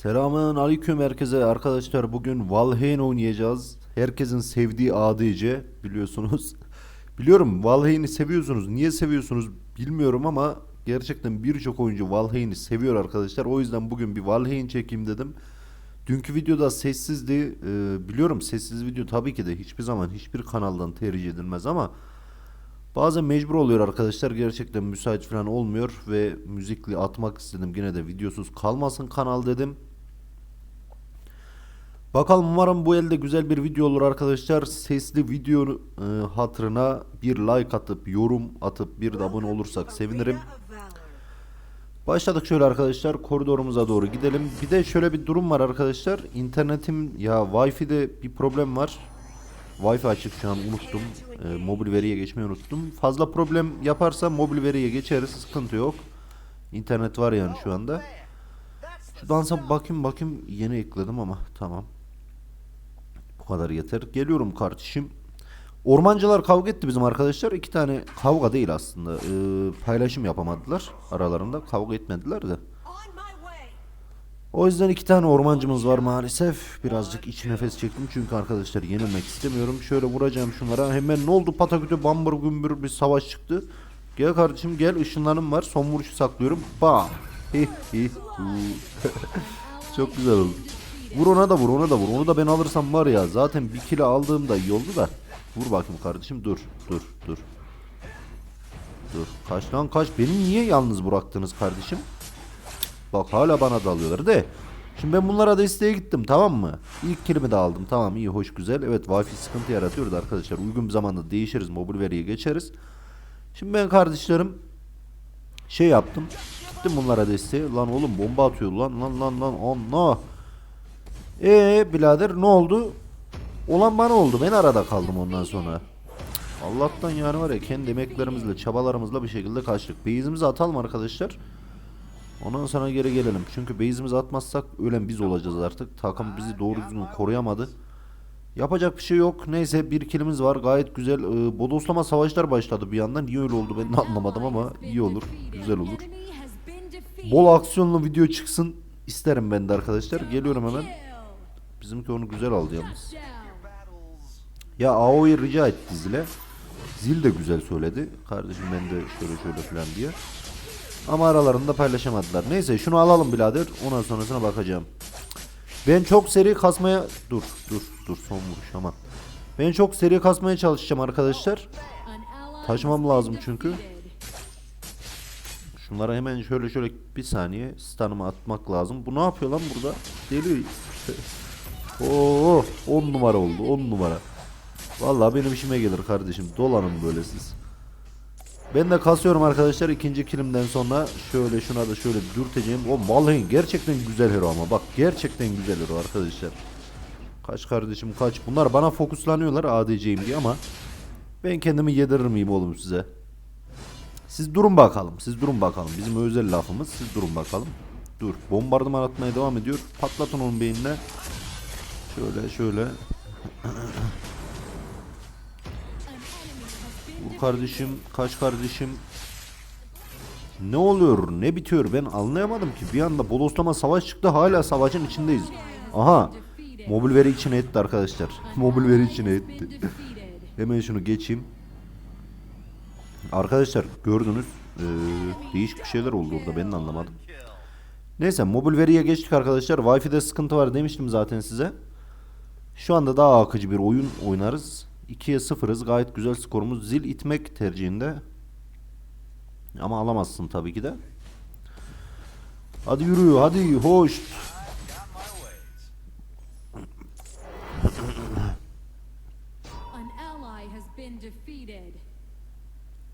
Selamın aleyküm herkese arkadaşlar bugün Valheim oynayacağız. Herkesin sevdiği ADC biliyorsunuz. Biliyorum Valheim'i seviyorsunuz. Niye seviyorsunuz bilmiyorum ama gerçekten birçok oyuncu Valheim'i seviyor arkadaşlar. O yüzden bugün bir Valheim çekeyim dedim. Dünkü videoda sessizdi. Ee, biliyorum sessiz video tabii ki de hiçbir zaman hiçbir kanaldan tercih edilmez ama Bazen mecbur oluyor arkadaşlar. Gerçekten müsait falan olmuyor ve müzikli atmak istedim. Yine de videosuz kalmasın kanal dedim. Bakalım umarım bu elde güzel bir video olur arkadaşlar. Sesli video e, hatırına bir like atıp yorum atıp bir de abone olursak sevinirim. Başladık şöyle arkadaşlar koridorumuza doğru gidelim. Bir de şöyle bir durum var arkadaşlar. İnternetim ya Wi-Fi'de bir problem var. Wi-Fi açık şu an unuttum. Ee, mobil veriye geçmeyi unuttum. Fazla problem yaparsa mobil veriye geçeriz. Sıkıntı yok. İnternet var yani şu anda. Şu dansa bakayım bakayım yeni ekledim ama tamam. Kadar yeter. Geliyorum kardeşim. Ormancılar kavga etti bizim arkadaşlar. İki tane kavga değil aslında. Ee, paylaşım yapamadılar aralarında. Kavga etmediler de. O yüzden iki tane ormancımız var maalesef. Birazcık iç nefes çektim çünkü arkadaşlar yenilmek istemiyorum. Şöyle vuracağım şunlara. Hemen ne oldu? Pataküte bambur gümbür bir savaş çıktı. Gel kardeşim gel ışınlanım var. Son vuruşu saklıyorum. Bam. Çok güzel oldu. Vur ona da vur ona da vur. Onu da ben alırsam var ya zaten bir kilo aldığımda iyi oldu da. Vur bakayım kardeşim dur dur dur. Dur kaç lan kaç. Beni niye yalnız bıraktınız kardeşim? Bak hala bana dalıyorlar de. Şimdi ben bunlara desteğe gittim tamam mı? İlk kilimi de aldım tamam iyi hoş güzel. Evet Wi-Fi sıkıntı yaratıyordu arkadaşlar. Uygun bir zamanda değişiriz mobil veriye geçeriz. Şimdi ben kardeşlerim şey yaptım. Gittim bunlara desteğe. Lan oğlum bomba atıyor lan lan lan lan Allah. Ee birader ne oldu? Olan bana oldu. Ben arada kaldım ondan sonra. Allah'tan yani var ya kendi emeklerimizle çabalarımızla bir şekilde kaçtık. Beyizimizi atalım arkadaşlar. Ondan sonra geri gelelim. Çünkü base'imizi atmazsak ölen biz olacağız artık. Takım bizi doğru düzgün koruyamadı. Yapacak bir şey yok. Neyse bir kilimiz var. Gayet güzel. Ee, bodoslama savaşlar başladı bir yandan. Niye öyle oldu ben de anlamadım ama iyi olur. Güzel olur. Bol aksiyonlu video çıksın isterim ben de arkadaşlar. Geliyorum hemen. Bizimki onu güzel aldı yalnız. Ya Ao'yu rica etti Zil'e. Zil de güzel söyledi. Kardeşim ben de şöyle şöyle falan diye. Ama aralarında paylaşamadılar. Neyse şunu alalım birader. Ondan sonrasına bakacağım. Ben çok seri kasmaya... Dur dur dur son vuruş aman. Ben çok seri kasmaya çalışacağım arkadaşlar. Taşımam lazım çünkü. Şunlara hemen şöyle şöyle bir saniye stun'ımı atmak lazım. Bu ne yapıyor lan burada? Deli. Oo, 10 numara oldu 10 numara. Vallahi benim işime gelir kardeşim. Dolanın böyle siz. Ben de kasıyorum arkadaşlar ikinci kilimden sonra şöyle şuna da şöyle dürteceğim. O Malheim gerçekten güzel hero ama bak gerçekten güzel hero arkadaşlar. Kaç kardeşim kaç. Bunlar bana fokuslanıyorlar ADC'yim diye ama ben kendimi yedirir miyim oğlum size? Siz durun bakalım. Siz durun bakalım. Bizim özel lafımız. Siz durun bakalım. Dur. Bombardıman atmaya devam ediyor. Patlatın onun beynine. Şöyle şöyle. Bu kardeşim kaç kardeşim? Ne oluyor? Ne bitiyor? Ben anlayamadım ki. Bir anda bodoslama savaş çıktı. Hala savaşın içindeyiz. Aha. Mobil veri içine etti arkadaşlar. Mobil veri içine etti. Hemen şunu geçeyim. Arkadaşlar gördünüz. Ee, değişik bir şeyler oldu orada. Ben de anlamadım. Neyse mobil veriye geçtik arkadaşlar. Wi-Fi'de sıkıntı var demiştim zaten size şu anda daha akıcı bir oyun oynarız 2'ye 0'ız. Gayet güzel skorumuz. Zil itmek tercihinde. Ama alamazsın tabii ki de. Hadi yürü. Hadi hoş.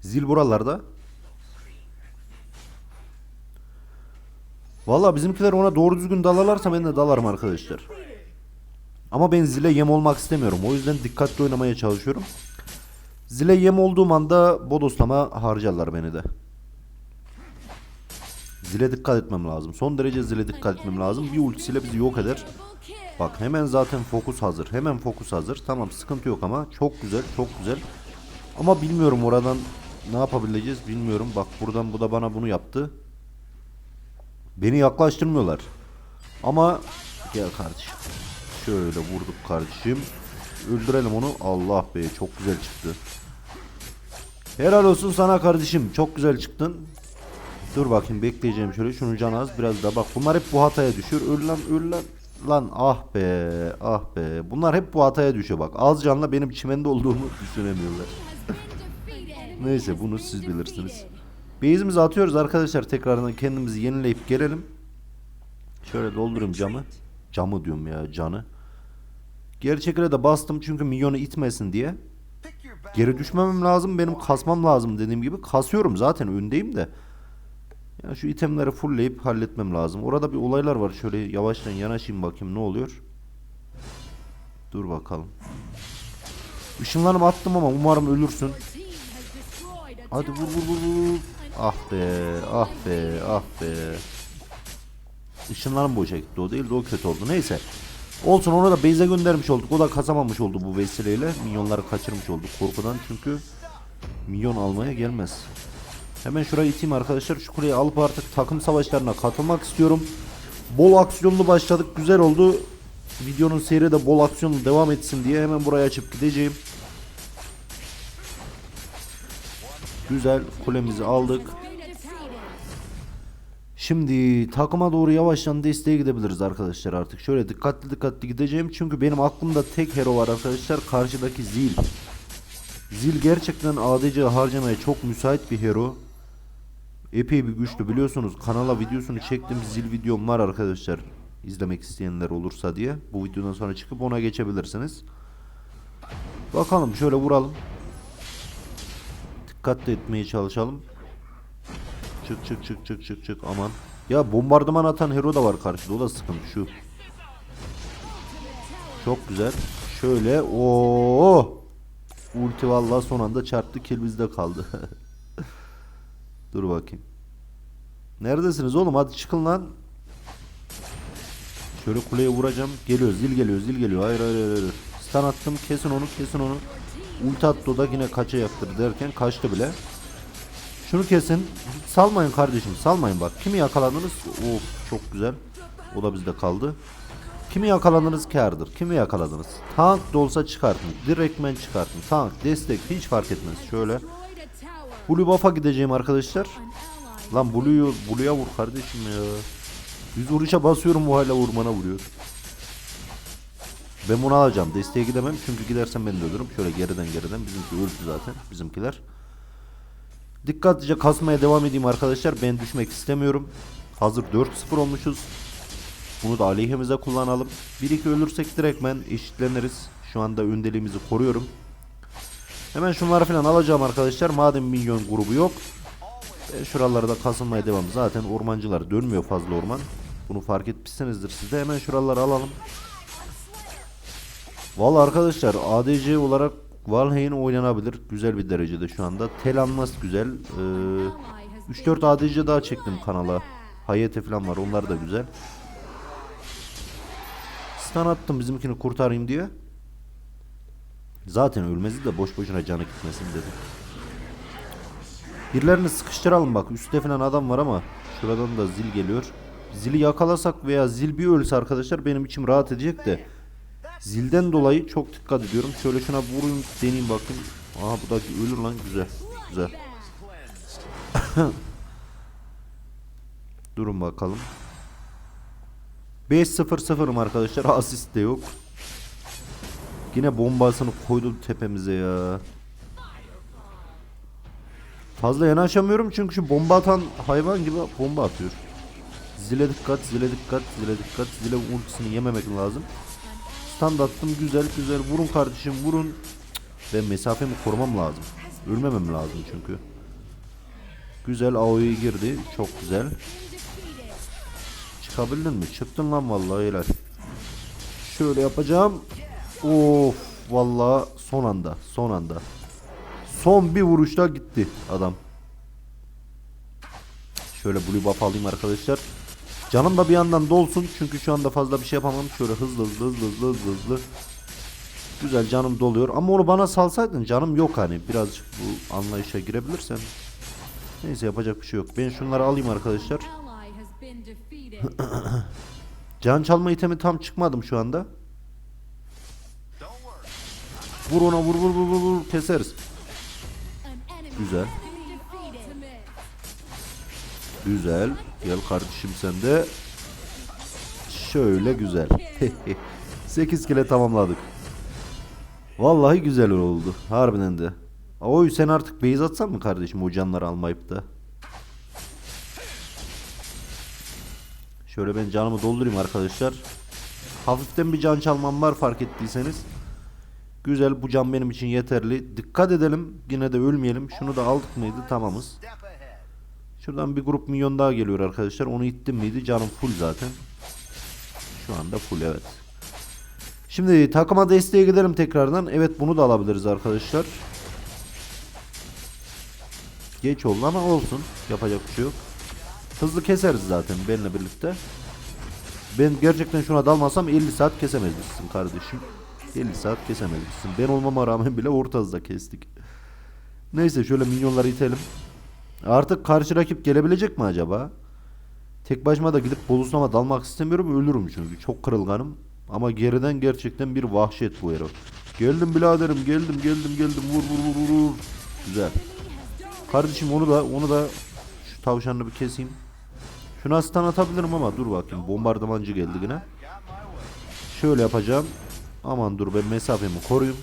Zil buralarda. Valla bizimkiler ona doğru düzgün dalarlarsa ben de dalarım arkadaşlar. Ama ben zile yem olmak istemiyorum. O yüzden dikkatli oynamaya çalışıyorum. Zile yem olduğum anda bodoslama harcarlar beni de. Zile dikkat etmem lazım. Son derece zile dikkat etmem lazım. Bir ultisiyle bizi yok eder. Bak hemen zaten fokus hazır. Hemen fokus hazır. Tamam sıkıntı yok ama. Çok güzel çok güzel. Ama bilmiyorum oradan ne yapabileceğiz bilmiyorum. Bak buradan bu da bana bunu yaptı. Beni yaklaştırmıyorlar. Ama gel kardeşim. Şöyle vurduk kardeşim. Öldürelim onu. Allah be çok güzel çıktı. Helal olsun sana kardeşim. Çok güzel çıktın. Dur bakayım bekleyeceğim şöyle. Şunun canı az biraz daha. Bak bunlar hep bu hataya düşüyor. Öl lan lan. Lan ah be ah be. Bunlar hep bu hataya düşüyor bak. Az canla benim çimende olduğumu düşünemiyorlar. Neyse bunu siz bilirsiniz. Base'imizi atıyoruz arkadaşlar tekrardan kendimizi yenileyip gelelim. Şöyle doldurayım camı. Camı diyorum ya canı. Gerçekle de bastım çünkü milyonu itmesin diye. Geri düşmemem lazım benim kasmam lazım dediğim gibi. Kasıyorum zaten öndeyim de. Ya şu itemleri fullleyip halletmem lazım. Orada bir olaylar var. Şöyle yavaştan yanaşayım bakayım ne oluyor. Dur bakalım. Işınlarımı attım ama umarım ölürsün. Hadi vur vur vur vur. Ah be, ah be, ah be. Işınlarım boşa gitti o değil de o kötü oldu. Neyse. Olsun onu da base'e göndermiş olduk. O da kazamamış oldu bu vesileyle. Minyonları kaçırmış olduk korkudan çünkü milyon almaya gelmez. Hemen şurayı iteyim arkadaşlar. Şu kuleyi alıp artık takım savaşlarına katılmak istiyorum. Bol aksiyonlu başladık. Güzel oldu. Videonun seyri de bol aksiyonlu devam etsin diye hemen buraya açıp gideceğim. Güzel kulemizi aldık. Şimdi takıma doğru yavaştan desteğe gidebiliriz arkadaşlar artık. Şöyle dikkatli dikkatli gideceğim çünkü benim aklımda tek hero var arkadaşlar. Karşıdaki Zil. Zil gerçekten ADC harcamaya çok müsait bir hero. Epey bir güçlü biliyorsunuz. Kanala videosunu çektim. Zil videom var arkadaşlar. İzlemek isteyenler olursa diye. Bu videodan sonra çıkıp ona geçebilirsiniz. Bakalım şöyle vuralım. Dikkatli etmeye çalışalım. Çık çık çık çık çık çık aman. Ya bombardıman atan hero da var karşıda o da sıkıntı şu. Çok güzel. Şöyle o Ulti valla son anda çarptı kill bizde kaldı. Dur bakayım. Neredesiniz oğlum hadi çıkın lan. Şöyle kuleye vuracağım. Geliyor zil geliyor zil geliyor. Hayır hayır hayır. hayır. Stun attım kesin onu kesin onu. Ulti attı o da yine kaçacaktır derken kaçtı bile. Şunu kesin. Salmayın kardeşim salmayın bak. Kimi yakaladınız? Of çok güzel. O da bizde kaldı. Kimi yakaladınız kârdır. Kimi yakaladınız? Tank da olsa çıkartın. Direktmen çıkartın. Tank, destek hiç fark etmez. Şöyle. Blue buff'a gideceğim arkadaşlar. Lan Blue'yu Blue'ya vur kardeşim ya. Yüz vuruşa basıyorum bu hala vurmana vuruyor. Ben bunu alacağım. Desteğe gidemem çünkü gidersem ben de ölürüm. Şöyle geriden geriden bizimki öldü zaten bizimkiler. Dikkatlice kasmaya devam edeyim arkadaşlar. Ben düşmek istemiyorum. Hazır 4-0 olmuşuz. Bunu da aleyhimize kullanalım. 1-2 ölürsek direktmen eşitleniriz. Şu anda öndeliğimizi koruyorum. Hemen şunları falan alacağım arkadaşlar. Madem milyon grubu yok. E, şuralarda kasılmaya devam. Zaten ormancılar dönmüyor fazla orman. Bunu fark etmişsinizdir siz de. Hemen şuraları alalım. Valla arkadaşlar ADC olarak Valheim oynanabilir. Güzel bir derecede şu anda. Telanmas güzel. Ee, 3-4 ADC daha çektim kanala. Hayete falan var. Onlar da güzel. Stun attım bizimkini kurtarayım diye. Zaten ölmezi de boş boşuna canı gitmesin dedim. Birilerini sıkıştıralım bak. Üstte falan adam var ama şuradan da zil geliyor. Zili yakalasak veya zil bir ölse arkadaşlar benim içim rahat edecek de. Zilden dolayı çok dikkat ediyorum. Şöyle şuna vurayım deneyeyim bakın. Aha bu da ölür lan güzel. Güzel. Durun bakalım. 5-0-0'ım arkadaşlar. Asist de yok. Yine bombasını koydu tepemize ya. Fazla yanaşamıyorum çünkü şu bomba atan hayvan gibi bomba atıyor. Zile dikkat, zile dikkat, zile dikkat. Zile ultisini yememek lazım. Stand attım güzel güzel. Vurun kardeşim vurun. Ben mesafemi korumam lazım. Ölmemem lazım çünkü. Güzel AO'ya girdi. Çok güzel. Çıkabildin mi? Çıktın lan vallahi helal. Şöyle yapacağım. Of vallahi son anda son anda. Son bir vuruşta gitti adam. Şöyle blue buff alayım arkadaşlar. Canım da bir yandan dolsun çünkü şu anda fazla bir şey yapamam. Şöyle hızlı hızlı hızlı hızlı hızlı hızlı. Güzel canım doluyor ama onu bana salsaydın canım yok hani birazcık bu anlayışa girebilirsen. Neyse yapacak bir şey yok. Ben şunları alayım arkadaşlar. Can çalma itemi tam çıkmadım şu anda. Vur ona vur vur vur vur keseriz. Güzel. Güzel. Gel kardeşim sen de. Şöyle güzel. 8 kile tamamladık. Vallahi güzel oldu. Harbiden de. Oy sen artık base atsan mı kardeşim o canları almayıp da. Şöyle ben canımı doldurayım arkadaşlar. Hafiften bir can çalmam var fark ettiyseniz. Güzel bu can benim için yeterli. Dikkat edelim yine de ölmeyelim. Şunu da aldık mıydı tamamız. Şuradan bir grup milyon daha geliyor arkadaşlar. Onu ittim miydi? Canım full zaten. Şu anda full evet. Şimdi takıma desteğe gidelim tekrardan. Evet bunu da alabiliriz arkadaşlar. Geç oldu ama olsun. Yapacak bir şey yok. Hızlı keseriz zaten benimle birlikte. Ben gerçekten şuna dalmasam 50 saat kesemezmişsin kardeşim. 50 saat kesemezmişsin. Ben olmama rağmen bile orta hızda kestik. Neyse şöyle minyonları itelim. Artık karşı rakip gelebilecek mi acaba? Tek başıma da gidip bozuslama dalmak istemiyorum ölürüm çünkü çok kırılganım. Ama geriden gerçekten bir vahşet bu herif. Geldim biraderim geldim geldim geldim vur vur vur vur. Güzel. Kardeşim onu da onu da şu tavşanını bir keseyim. Şuna stun atabilirim ama dur bakayım bombardımancı geldi yine. Şöyle yapacağım. Aman dur ben mesafemi koruyayım.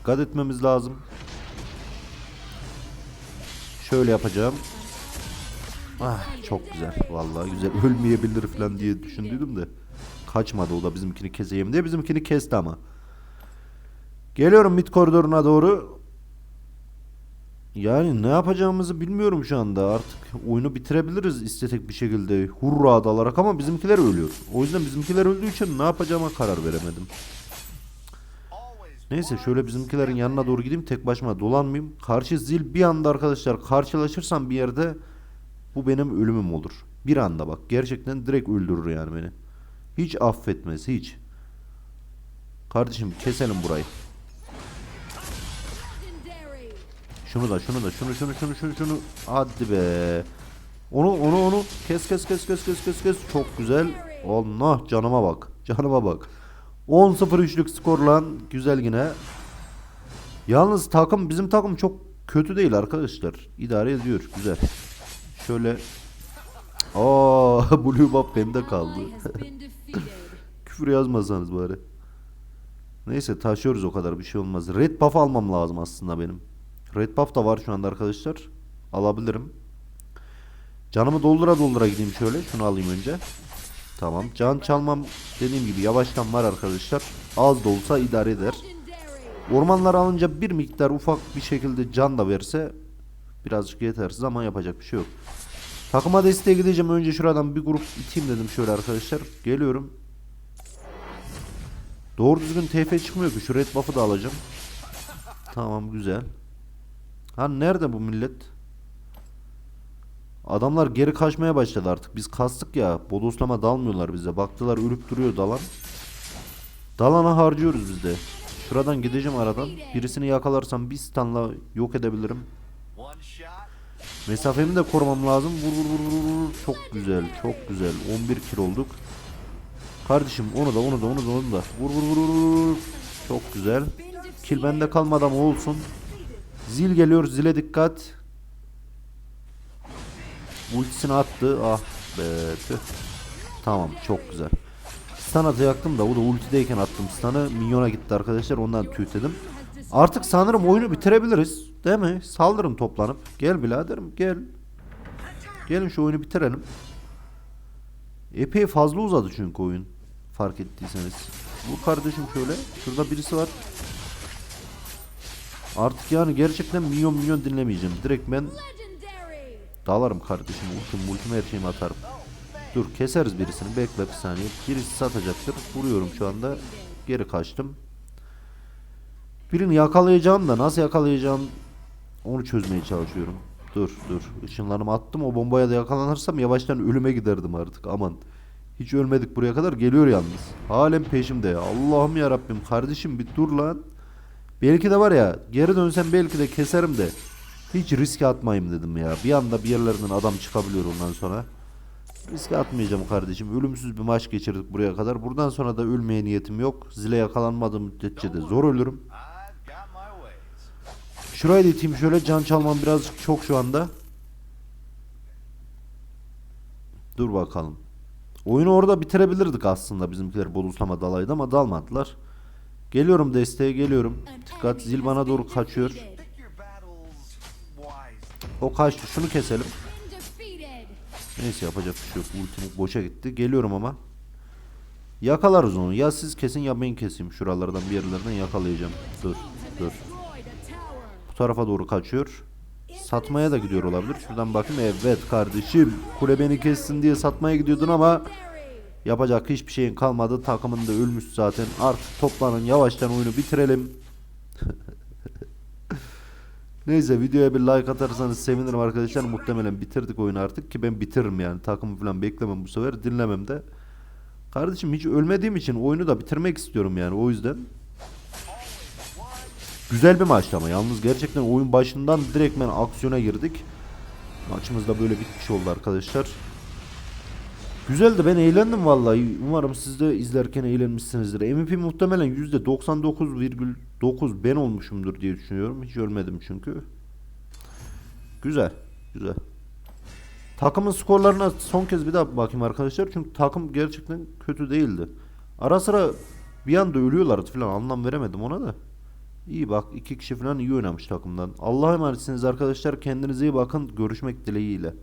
Dikkat etmemiz lazım. Şöyle yapacağım. Ah çok güzel. Vallahi güzel. Ölmeyebilir falan diye düşündüydüm de. Kaçmadı o da bizimkini keseyim diye. Bizimkini kesti ama. Geliyorum mid koridoruna doğru. Yani ne yapacağımızı bilmiyorum şu anda. Artık oyunu bitirebiliriz istetek bir şekilde. Hurra dalarak ama bizimkiler ölüyor. O yüzden bizimkiler öldüğü için ne yapacağıma karar veremedim. Neyse şöyle bizimkilerin yanına doğru gideyim tek başıma dolanmayayım. Karşı zil bir anda arkadaşlar karşılaşırsam bir yerde bu benim ölümüm olur. Bir anda bak gerçekten direkt öldürür yani beni. Hiç affetmez hiç. Kardeşim keselim burayı. Şunu da şunu da şunu şunu şunu şunu şunu. Hadi be. Onu onu onu kes kes kes kes kes kes kes. Çok güzel. Allah canıma bak. Canıma bak. 10-0-3'lük skor lan. Güzel yine. Yalnız takım bizim takım çok kötü değil arkadaşlar. İdare ediyor. Güzel. Şöyle. Aa Blue Buff bende kaldı. Küfür yazmasanız bari. Neyse taşıyoruz o kadar bir şey olmaz. Red buff almam lazım aslında benim. Red buff da var şu anda arkadaşlar. Alabilirim. Canımı doldura doldura gideyim şöyle. Şunu alayım önce. Tamam. Can çalmam dediğim gibi yavaştan var arkadaşlar. Az da olsa idare eder. Ormanlar alınca bir miktar ufak bir şekilde can da verse birazcık yetersiz ama yapacak bir şey yok. Takıma desteğe gideceğim. Önce şuradan bir grup iteyim dedim şöyle arkadaşlar. Geliyorum. Doğru düzgün TF çıkmıyor ki. Şu red buff'ı da alacağım. Tamam güzel. Ha nerede bu millet? Adamlar geri kaçmaya başladı artık. Biz kastık ya. Bodoslama dalmıyorlar bize. Baktılar ölüp duruyor dalan. Dalana harcıyoruz biz de. Şuradan gideceğim aradan. Birisini yakalarsam bir stunla yok edebilirim. Mesafemi de korumam lazım. Vur vur vur vur. Çok güzel, çok güzel. 11 kill olduk. Kardeşim onu da onu da onu da onu da. Vur vur vur. Çok güzel. Kill bende kalmadı ama olsun. Zil geliyor. Zile dikkat. Ultisini attı. Ah be. tüh. Tamam çok güzel. Stun atacaktım da o da ultideyken attım stun'ı. Minyona gitti arkadaşlar ondan tüytedim. Artık sanırım oyunu bitirebiliriz. Değil mi? Saldırın toplanıp. Gel biraderim gel. Gelin şu oyunu bitirelim. Epey fazla uzadı çünkü oyun. Fark ettiyseniz. Bu kardeşim şöyle. Şurada birisi var. Artık yani gerçekten milyon milyon dinlemeyeceğim. Direkt ben. Dalarım kardeşim. Ultim ultim her şeyimi atarım. Dur keseriz birisini. Bekle bir saniye. Birisi satacaktır. Vuruyorum şu anda. Geri kaçtım. Birini yakalayacağım da nasıl yakalayacağım onu çözmeye çalışıyorum. Dur dur. Işınlarımı attım. O bombaya da yakalanırsam yavaştan ölüme giderdim artık. Aman. Hiç ölmedik buraya kadar. Geliyor yalnız. Halen peşimde. Allah'ım ya Rabbim. Kardeşim bir dur lan. Belki de var ya geri dönsem belki de keserim de hiç riske atmayayım dedim ya. Bir anda bir yerlerinden adam çıkabiliyor ondan sonra. Riske atmayacağım kardeşim. Ölümsüz bir maç geçirdik buraya kadar. Buradan sonra da ölmeye niyetim yok. Zile yakalanmadığım müddetçe de zor ölürüm. Şurayı da iteyim şöyle. Can çalmam birazcık çok şu anda. Dur bakalım. Oyunu orada bitirebilirdik aslında bizimkiler Boluslama dalaydı ama dalmadılar. Geliyorum desteğe geliyorum. Dikkat zil bana doğru kaçıyor. O kaçtı. Şunu keselim. Neyse yapacak bir şey yok. Ultim boşa gitti. Geliyorum ama. Yakalarız onu. Ya siz kesin ya ben keseyim. Şuralardan bir yerlerden yakalayacağım. Dur. Dur. Bu tarafa doğru kaçıyor. Satmaya da gidiyor olabilir. Şuradan bakayım. Evet kardeşim. Kule beni kessin diye satmaya gidiyordun ama yapacak hiçbir şeyin kalmadı. Takımın da ölmüş zaten. Artık toplanın yavaştan oyunu bitirelim. Neyse videoya bir like atarsanız sevinirim arkadaşlar. Muhtemelen bitirdik oyunu artık ki ben bitiririm yani. Takımı falan beklemem bu sefer. Dinlemem de. Kardeşim hiç ölmediğim için oyunu da bitirmek istiyorum yani o yüzden. Güzel bir maçtı ama yalnız gerçekten oyun başından direktmen aksiyona girdik. Maçımız da böyle bitmiş oldu arkadaşlar. Güzeldi ben eğlendim vallahi. Umarım siz de izlerken eğlenmişsinizdir. MVP muhtemelen %99,9 ben olmuşumdur diye düşünüyorum. Hiç ölmedim çünkü. Güzel. Güzel. Takımın skorlarına son kez bir daha bakayım arkadaşlar. Çünkü takım gerçekten kötü değildi. Ara sıra bir anda ölüyorlardı falan anlam veremedim ona da. İyi bak iki kişi falan iyi oynamış takımdan. Allah'a emanetsiniz arkadaşlar. Kendinize iyi bakın. Görüşmek dileğiyle.